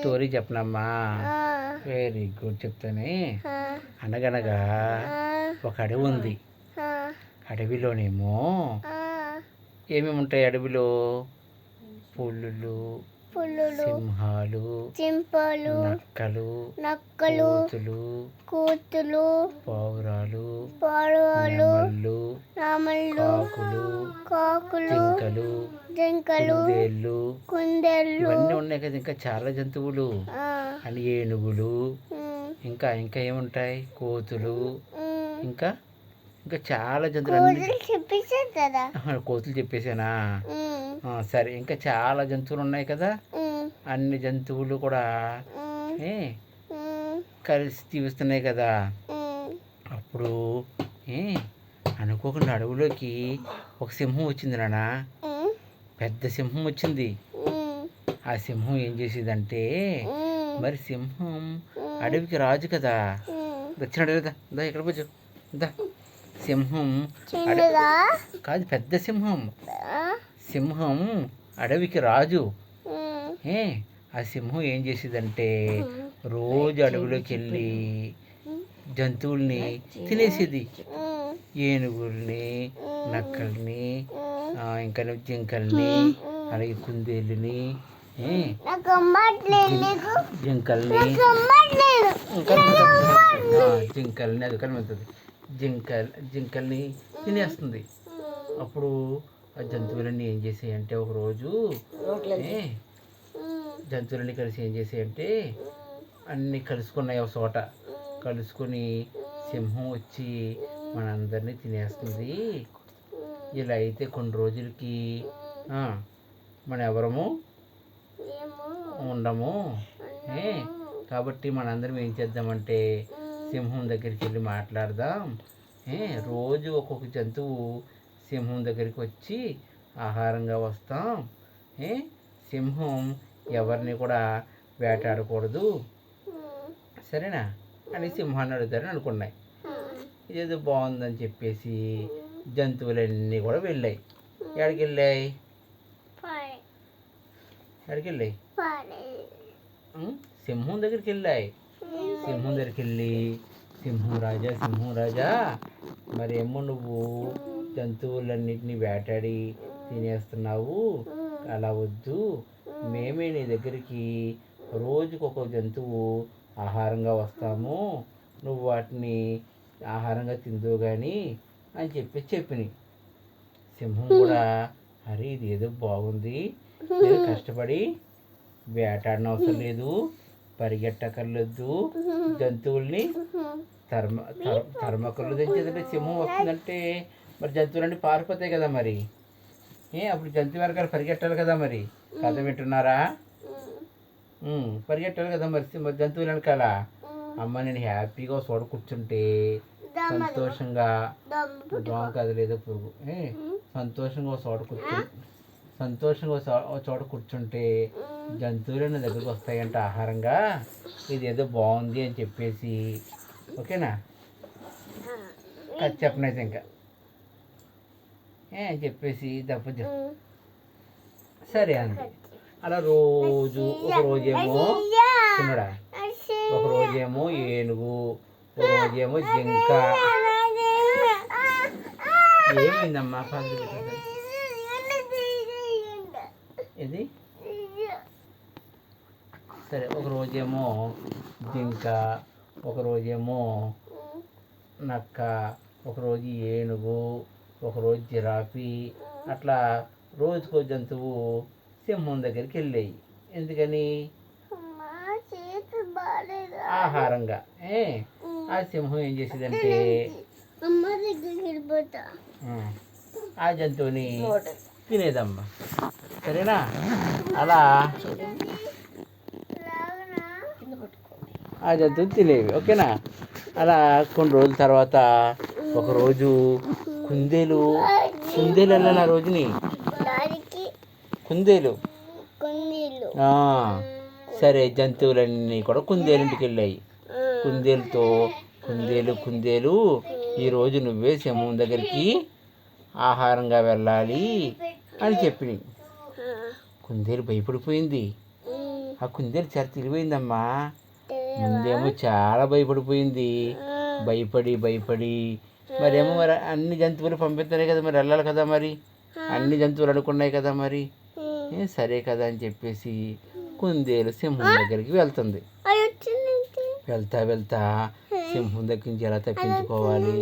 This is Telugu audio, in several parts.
స్టోరీ చెప్పనమ్మా. వెరీ గుడ్ చెప్తానే. అనగనగా ఒక అడవి ఉంది. అడవిలోనేమో ఏమేమి ఉంటాయి అడవిలో? పులులు సింహాలు చింపలు నక్కలు నక్కలు కోతులు కూతులు పావురాలు పడవలు నెమళ్ళు కాకులు కాకులు జింకలు కుందేళ్ళు. కుందేళ్ళు. ఇవన్నీ ఉన్నాయి కదా ఇంకా చాలా జంతువులు. అని ఏనుగులు. ఇంకా ఇంకా ఏముంటాయి? కోతులు. ఇంకా ఇంకా చాలా జంతువులు. కోతులు చెప్పేసానా సరే ఇంకా చాలా జంతువులు ఉన్నాయి కదా. అన్ని జంతువులు కూడా కలిసి జీవిస్తున్నాయి కదా. అప్పుడు అనుకోకుండా అడవిలోకి ఒక సింహం వచ్చింది నాన్న. పెద్ద సింహం వచ్చింది. ఆ సింహం ఏం చేసేదంటే మరి సింహం అడవికి రాజు కదా. వచ్చినాడు కదా దా ఇక్కడ దా. సింహం కాదు పెద్ద సింహం. సింహం అడవికి రాజు. ఏ ఆ సింహం ఏం చేసేదంటే రోజు అడవిలోకి వెళ్ళి జంతువుల్ని తినేసేది. ఏనుగుల్ని నక్కల్ని ఇంకా జింకల్ని అలాగే కుందేళ్ళని జింకల్ని జింకల్ని అది కనిపిస్తుంది జింకల్ జింకల్ని తినేస్తుంది. అప్పుడు ఆ జంతువులన్నీ ఏం చేసాయంటే ఒకరోజు జంతువులన్నీ కలిసి ఏం చేసాయంటే అన్నీ కలుసుకున్నాయి ఒక చోట. కలుసుకొని సింహం వచ్చి మనందరినీ తినేస్తుంది. ఇలా అయితే కొన్ని రోజులకి మన ఎవరము ఉండము. ఏ కాబట్టి మనందరం ఏం చేద్దామంటే సింహం దగ్గరికి వెళ్ళి మాట్లాడదాం. ఏ రోజు ఒక్కొక్క జంతువు సింహం దగ్గరికి వచ్చి ఆహారంగా వస్తాం. ఏ? సింహం ఎవరిని కూడా వేటాడకూడదు. సరేనా? అని సింహాన్ని అడుగుతారని అనుకున్నాయి. ఇదేదో బాగుందని చెప్పేసి జంతువులన్నీ కూడా వెళ్ళాయి. ఎక్కడికి వెళ్ళాయి? ఎక్కడికి వెళ్ళాయి? సింహం దగ్గరికి వెళ్ళాయి. సింహం దగ్గరికి వెళ్ళి సింహం రాజా సింహం రాజా మరేమో నువ్వు జంతువులన్నింటినీ వేటాడి తినేస్తున్నావు. అలా వద్దు. మేమే నీ దగ్గరికి రోజుకు ఒక జంతువు ఆహారంగా వస్తాము. నువ్వు వాటిని ఆహారంగా తిందువు కానీ అని చెప్పి చెప్పినాయి సింహం కూడా అరే ఇది ఏదో బాగుంది. నేను కష్టపడి వేటాడిన అవసరం లేదు. పరిగెట్టకర్లేదు జంతువుల్ని తర్మ తర్- తర్మకర్లు తెచ్చేదంటే సింహం వస్తుందంటే మరి జంతువులన్నీ పారిపోతాయి కదా మరి. ఏ అప్పుడు జంతువు వెనకాల పరిగెట్టాలి కదా మరి. కథ వింటున్నారా? పరిగెట్టాలి కదా మరి జంతువుల వెనకాల. అమ్మ నేను హ్యాపీగా చోట కూర్చుంటే సంతోషంగా దోమ కాదు లేదో పురుగు. సంతోషంగా ఒక చోట కూర్చు సంతోషంగా ఒక చోట కూర్చుంటే జంతువులు నా దగ్గరకు వస్తాయంట ఆహారంగా. ఇది ఏదో బాగుంది అని చెప్పేసి. ఓకేనా? చెప్పనైతే ఇంకా. చెప్పేసి దెబ్బ సరే అంది. అలా రోజు ఒక రోజేమో చిన్నడా ఒక రోజేమో ఏనుగు ఒక రోజేమో జింక. ఏమైందమ్మా? పది పెట్టదు. ఇది సరే ఒక రోజేమో జింక ఒక రోజేమో నక్క ఒకరోజు ఏనుగు ఒకరోజు జిరాఫీ అట్లా రోజుకో జంతువు సింహం దగ్గరికి వెళ్ళాయి. ఎందుకని? ఆహారంగా. ఏ? ఆ సింహం ఏం చేసేదంటే అమ్మ దగ్గరికి వెళ్ళిపోతా. ఆ, జంతువుని తినేదమ్మా. సరేనా? అలా లాగనా ఆ జంతువు తినేవి. ఓకేనా? అలా కొన్ని రోజుల తర్వాత ఒకరోజు కుందేలు. కుందేలు వెళ్ళాలి ఆ రోజుని కుందేలు. సరే జంతువులన్నీ కూడా కుందేలింటికి వెళ్ళాయి కుందేలుతో కుందేలు కుందేలు. ఈరోజు నువ్వే సింహం దగ్గరికి ఆహారంగా వెళ్ళాలి అని చెప్పినాయి కుందేలు భయపడిపోయింది. ఆ కుందేలు చాలా తెలివైందమ్మా. ముందేమో చాలా భయపడిపోయింది. భయపడి భయపడి మరేమో మరి అన్ని జంతువులు పంపిస్తున్నాయి కదా మరి వెళ్ళాలి కదా మరి. అన్ని జంతువులు అనుకున్నాయి కదా మరి. సరే కదా అని చెప్పేసి కుందేలు సింహం దగ్గరికి వెళ్తుంది. వెళ్తా వెళ్తా సింహం దగ్గర నుంచి ఎలా తప్పించుకోవాలి?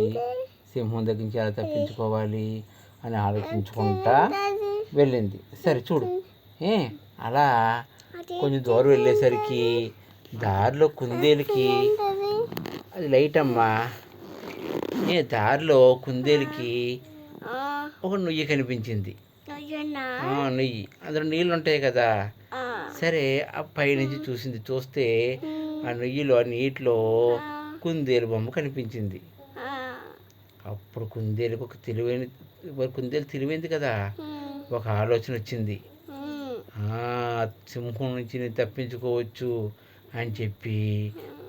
సింహం దగ్గర నుంచి ఎలా తప్పించుకోవాలి అని ఆలోచించుకుంటా వెళ్ళింది. సరే చూడు. ఏ అలా కొంచెం దూరం వెళ్ళేసరికి దారిలో కుందేలుకి అది లైట్ అమ్మా. ఏ దారిలో కుందేలుకి ఒక నుయ్యి కనిపించింది. నుయ్యి. అందులో నీళ్ళు ఉంటాయి కదా సరే ఆ పైనుంచి చూసింది చూస్తే ఆ నుయ్యిలో ఆ నీటిలో కుందేలు బొమ్మ కనిపించింది. అప్పుడు కుందేలుకి ఒక తెలివైన కుందేలు తెలివైంది కదా. ఒక ఆలోచన వచ్చింది. సింహం నుంచి నేను తప్పించుకోవచ్చు అని చెప్పి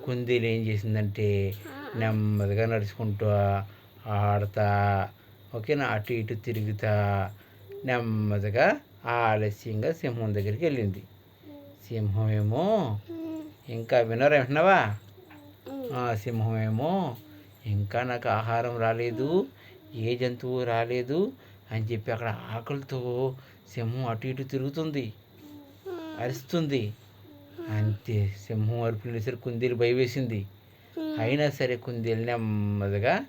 కుందేలు ఏం చేసిందంటే నెమ్మదిగా నడుచుకుంటూ ఆడతా ఓకేనా? అటు ఇటు తిరుగుతా. నెమ్మదిగా ఆలస్యంగా సింహం దగ్గరికి వెళ్ళింది. సింహం ఏమో? ఇంకా వినరా వింటున్నావా? ఆ సింహం ఏమో? ఇంకా నాకు ఆహారం రాలేదు ఏ జంతువు రాలేదు అని చెప్పి అక్కడ ఆకలితో సింహం అటు ఇటు తిరుగుతుంది అరుస్తుంది. అంతే సింహం అరుపులు కుందేలు భయవేసింది. అయినా సరే కుందేలు నెమ్మదిగా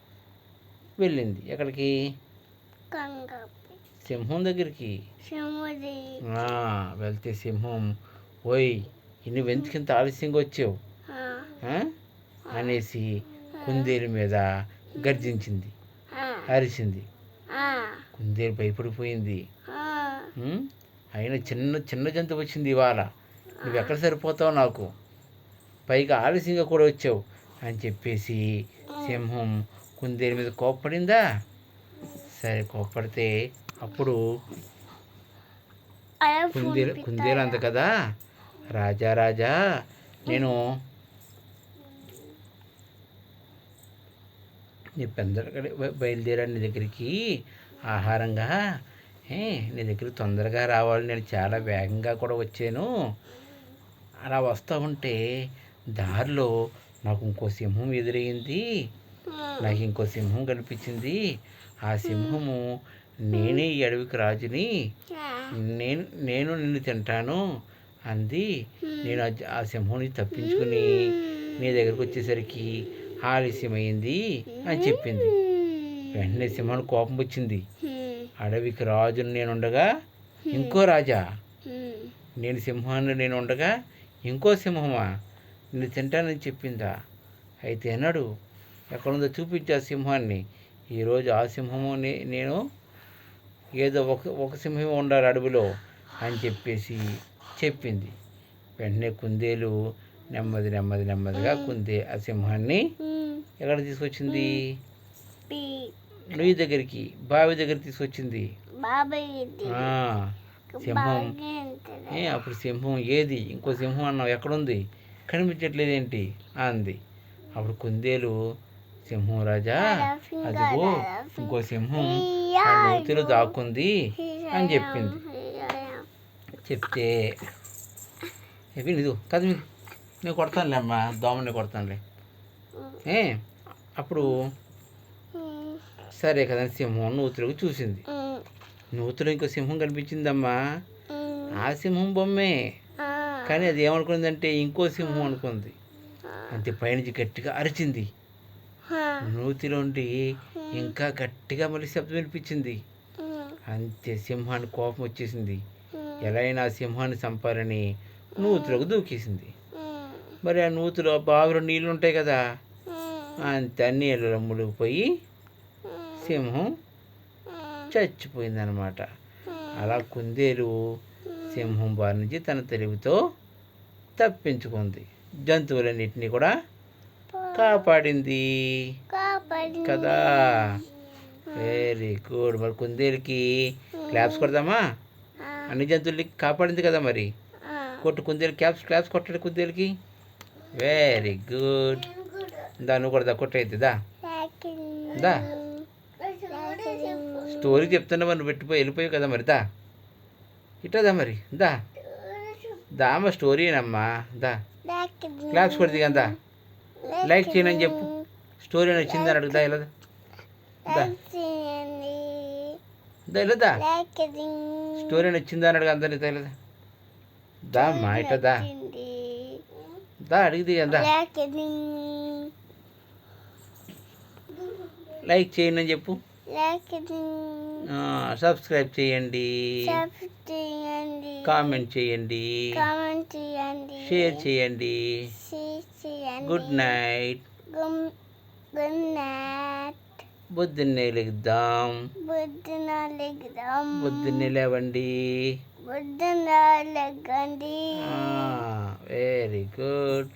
వెళ్ళింది. ఎక్కడికి? సింహం దగ్గరికి. వెళ్తే సింహం ఓయ్ ఇన్ని వెంతుకింత ఆలస్యంగా వచ్చావు. ఆ, ఆ?" అనేసి కుందేలు మీద గర్జించింది. అరిచింది. ఆ, కుందేలు భయపడిపోయింది. ఆ, "ఉమ్, అయినా చిన్న చిన్న జంతువు వచ్చింది ఇవాళ. నువ్వు ఎక్కడ సరిపోతావు నాకు? పైగా ఆలస్యంగా కూడా వచ్చావు. అని చెప్పేసి సింహం కుందేలు మీద కోప్పడిందా? సరే కోప్పడితే అప్పుడు కుందేలు కుందేలు అంత కదా. రాజా రాజా నేను నీ పెందరగడ బయలుదేరాను నీ దగ్గరికి ఆహారంగా. నీ దగ్గరికి తొందరగా రావాలి. నేను చాలా వేగంగా కూడా వచ్చాను. అలా వస్తూ ఉంటే దారిలో నాకు ఇంకో సింహం ఎదురయ్యింది నాకు ఇంకో సింహం కనిపించింది. ఆ సింహము నేనే ఈ అడవికి రాజుని. నేను నేను నిన్ను తింటాను అంది. నేను ఆ సింహం నుంచి తప్పించుకుని నీ దగ్గరకు వచ్చేసరికి ఆలస్యమైంది అని చెప్పింది. వెంటనే సింహానికి కోపం వచ్చింది. అడవికి రాజుని నేను ఉండగా ఇంకో రాజా. నేను సింహాన్ని నేను ఉండగా ఇంకో సింహమా? నిన్ను తింటానని చెప్పిందా? అయితే అన్నాడు ఎక్కడుందో చూపించా సింహాన్ని. ఈరోజు ఆ సింహము నేను ఏదో ఒక ఒక సింహం ఉండాలి అడవిలో అని చెప్పేసి చెప్పింది. వెంటనే కుందేలు నెమ్మది నెమ్మది నెమ్మదిగా కుందే ఆ సింహాన్ని ఎక్కడ తీసుకొచ్చింది? నుయ్యి దగ్గరికి బావి దగ్గర తీసుకొచ్చింది. ఆ, సింహం. అప్పుడు సింహం ఏది? ఇంకో సింహం అన్నావు ఎక్కడుంది? కనిపించట్లేదు ఏంటి అంది. అప్పుడు కుందేలు సింహం రాజా అదిగో ఇంకో సింహం ఆ నూతిలో దాక్కుంది అని చెప్పింది. చెప్తే చెప్పి ఇది కాదు మీరు నేను కొడతానులే అమ్మా దోమని కొడతానులే. ఏ అప్పుడు సరే కదా సింహం నూతులకు చూసింది. నూతులు ఇంకో సింహం కనిపించిందమ్మా. ఆ సింహం బొమ్మే. కానీ అది ఏమనుకుందంటే ఇంకో సింహం అనుకుంది. అంతే పైనుంచి గట్టిగా అరిచింది. నూతిలోండి ఇంకా గట్టిగా మళ్ళీ శబ్దం వినిపించింది. అంతే సింహానికి కోపం వచ్చేసింది. ఎలా అయినా సింహాన్ని చంపాలని నూతిలోకి దూకేసింది. మరి ఆ నూతిలో బావిలో నీళ్ళు ఉంటాయి కదా. అంతే నీళ్ళలో మునిగిపోయి సింహం చచ్చిపోయిందనమాట. అలా కుందేలు సింహం బారి నుంచి తన తెలివితో తప్పించుకుంది. జంతువులన్నిటినీ కూడా కాపాడింది. కాపాడి కదా? వెరీ గుడ్ మరి కుందేలుకి క్లాప్స్ కొడదామా? అన్ని జంతువులకి కాపాడింది కదా మరి? కొట్టు కుందేలు క్లాప్స్ క్లాప్స్ కొట్టాడు కుందేలుకి. వెరీ గుడ్ దా నువ్వు కూడా దా కొట్టయిద్ది దా. దా. స్టోరీ చెప్తున్నా మరి నువ్వు పెట్టిపోయి వెళ్ళిపోయావు కదా మరి దా. ఇట్టదా మరి? దా. దామ స్టోరీనమ్మా దా. క్లాప్స్ కొడుతుంది కదా లైక్ చేయనని చెప్పు. స్టోరీ వచ్చిందని అడుగుదా ఇలా దా. లైక్ చేయండి దా. ఇలా స్టోరీ అడుగు అందరి తెలియదా దా. అమ్మా ఇట్టదా దా. అడిగింది కదా లైక్ చేయనని అని చెప్పు. సబ్స్క్రైబ్ చేయండి. కామెంట్ చేయండి. కామెంట్ చేయండి. షేర్ చేయండి. గుడ్ నైట్ గుడ్ నైట్ పొద్దున్నే లెగుద్దాం బుద్ధున లెగ్దాం పొద్దున్నే లేవండి. బుద్ధున లెగ్గండి వెరీ గుడ్